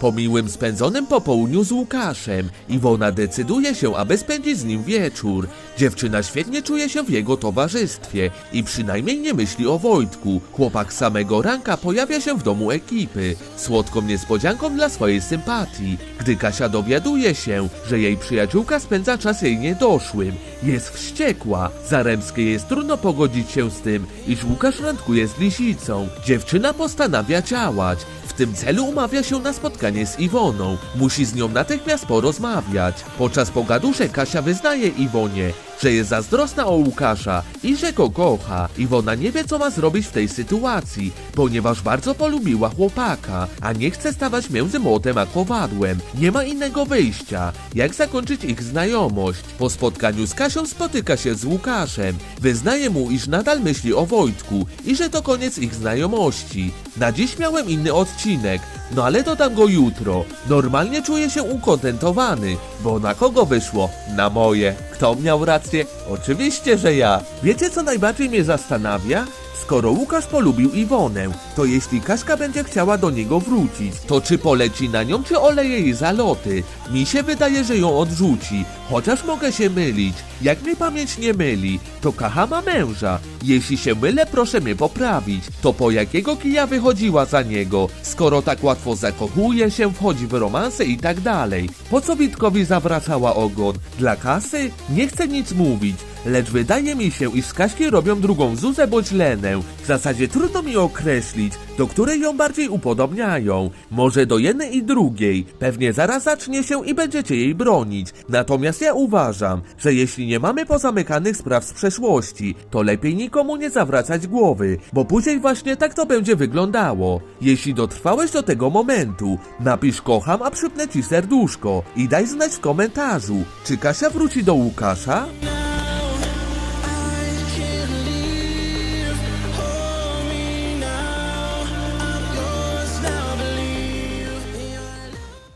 Po miłym spędzonym popołudniu z Łukaszem, Iwona decyduje się, aby spędzić z nim wieczór. Dziewczyna świetnie czuje się w jego towarzystwie i przynajmniej nie myśli o Wojtku. Chłopak samego ranka pojawia się w domu ekipy, słodką niespodzianką dla swojej sympatii. Gdy Kasia dowiaduje się, że jej przyjaciółka spędza czas jej niedoszłym, jest wściekła. Zaremskiej jest trudno pogodzić się z tym, iż Łukasz randkuje z Lisicą. Dziewczyna postanawia działać. W tym celu umawia się na spotkanie z Iwoną. Musi z nią natychmiast porozmawiać. Podczas pogaduszek Kasia wyznaje Iwonie, że jest zazdrosna o Łukasza i że go kocha. Iwona nie wie co ma zrobić w tej sytuacji, ponieważ bardzo polubiła chłopaka, a nie chce stawać między młotem a kowadłem. Nie ma innego wyjścia, jak zakończyć ich znajomość. Po spotkaniu z Kasią spotyka się z Łukaszem. Wyznaje mu, iż nadal myśli o Wojtku i że to koniec ich znajomości. Na dziś miałem inny odcinek, no ale dodam go jutro. Normalnie czuję się ukontentowany, bo na kogo wyszło? Na moje. Kto miał rację? Oczywiście, że ja. Wiecie co najbardziej mnie zastanawia? Skoro Łukasz polubił Iwonę, to jeśli Kaśka będzie chciała do niego wrócić, to czy poleci na nią, czy oleje jej zaloty? Mi się wydaje, że ją odrzuci, chociaż mogę się mylić. Jak mnie pamięć nie myli, to Kacha ma męża. Jeśli się mylę, proszę mnie poprawić. To po jakiego kija wychodziła za niego, skoro tak łatwo zakochuje się, wchodzi w romanse i tak dalej? Po co Witkowi zawracała ogon? Dla kasy? Nie chcę nic mówić. Lecz wydaje mi się, iż Kaśki robią drugą Zuzę bądź Lenę. W zasadzie trudno mi określić, do której ją bardziej upodobniają. Może do jednej i drugiej. Pewnie zaraz zacznie się i będziecie jej bronić. Natomiast ja uważam, że jeśli nie mamy pozamykanych spraw z przeszłości, to lepiej nikomu nie zawracać głowy, bo później właśnie tak to będzie wyglądało. Jeśli dotrwałeś do tego momentu, napisz kocham, a przypnę ci serduszko i daj znać w komentarzu, czy Kasia wróci do Łukasza?